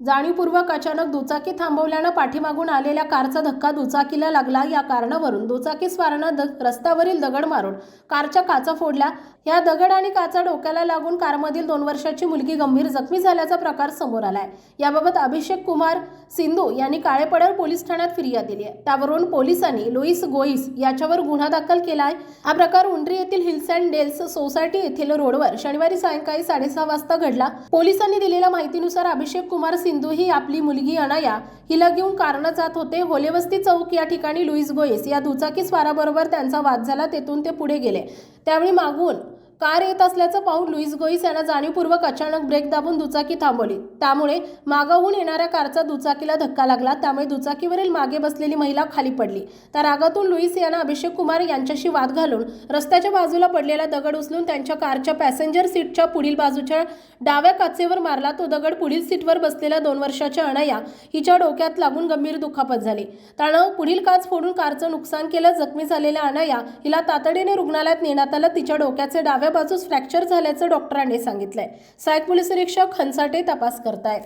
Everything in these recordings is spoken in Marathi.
जाणीवपूर्वक अचानक दुचाकी थांबवल्यानं पाठीमागून आलेल्या कारचा धक्का दुचाकीला लागला. या कारणावरून दुचाकी द रस्त्यावरील दगड मारून कारच्या काचा फोडल्या. या दगड आणि काचा डोक्याला लागून कारमधील दोन वर्षाची मुलगी गंभीर जखमी झाल्याचा प्रकार समोर आलाय. याबाबत अभिषेक कुमार सिंधू यांनी काळेपडर पोलीस ठाण्यात फिर्याद दिली आहे. त्यावरून पोलिसांनी लुईस गोईस याच्यावर गुन्हा दाखल केला आहे. हा प्रकार उंड्री येथील हिल्स अँड डेल्स सोसायटी येथील रोडवर शनिवारी सायंकाळी साडेसहा वाजता घडला. पोलिसांनी दिलेल्या माहितीनुसार अभिषेक कुमार सिंधू ही आपली मुलगी अनाया. हिला घेऊन कारनं जात होते. होलेवस्ती चौक या ठिकाणी लुईस गोयस या दुचाकी स्वाराबरोबर त्यांचा वाद झाला तेथून ते पुढे गेले. त्यावेळी मागून कार येत असल्याचं पाहून लुईस गोईस यांना जाणीवपूर्वक अचानक ब्रेक दाबून दुचाकी थांबवली. त्यामुळे मागाहून येणाऱ्या कारचा दुचाकीला धक्का लागला. त्यामुळे दुचाकीवरील मागे बसलेली महिला खाली पडली. त्या रागातून लुईस यांना अभिषेक कुमार यांच्याशी वाद घालून रस्त्याच्या बाजूला पडलेला दगड उचलून त्यांच्या कारच्या पॅसेंजर सीटच्या पुढील बाजूच्या डाव्या काचेवर मारला. तो दगड पुढील सीटवर बसलेल्या दोन वर्षाच्या अनया हिच्या डोक्यात लागून गंभीर दुखापत झाली. त्यानं पुढील काच फोडून कारचं नुकसान केलं. जखमी झालेल्या अनया हिला तातडीने रुग्णालयात नेण्यात आलं. तिच्या डोक्याचे डाव्या बाजूस फ्रॅक्चर झाल्याचं डॉक्टरांनी सांगितलंय. सहाय्यक पोलीस निरीक्षक हंसाटे तपास करतायत.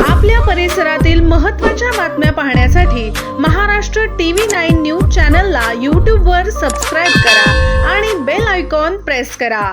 आपल्या परिसरातील महत्त्वाच्या बातम्या पाहण्यासाठी महाराष्ट्र टीव्ही नाईन न्यूज चॅनलला यूट्यूबवर सबस्क्राईब करा आणि बेल आयकॉन प्रेस करा.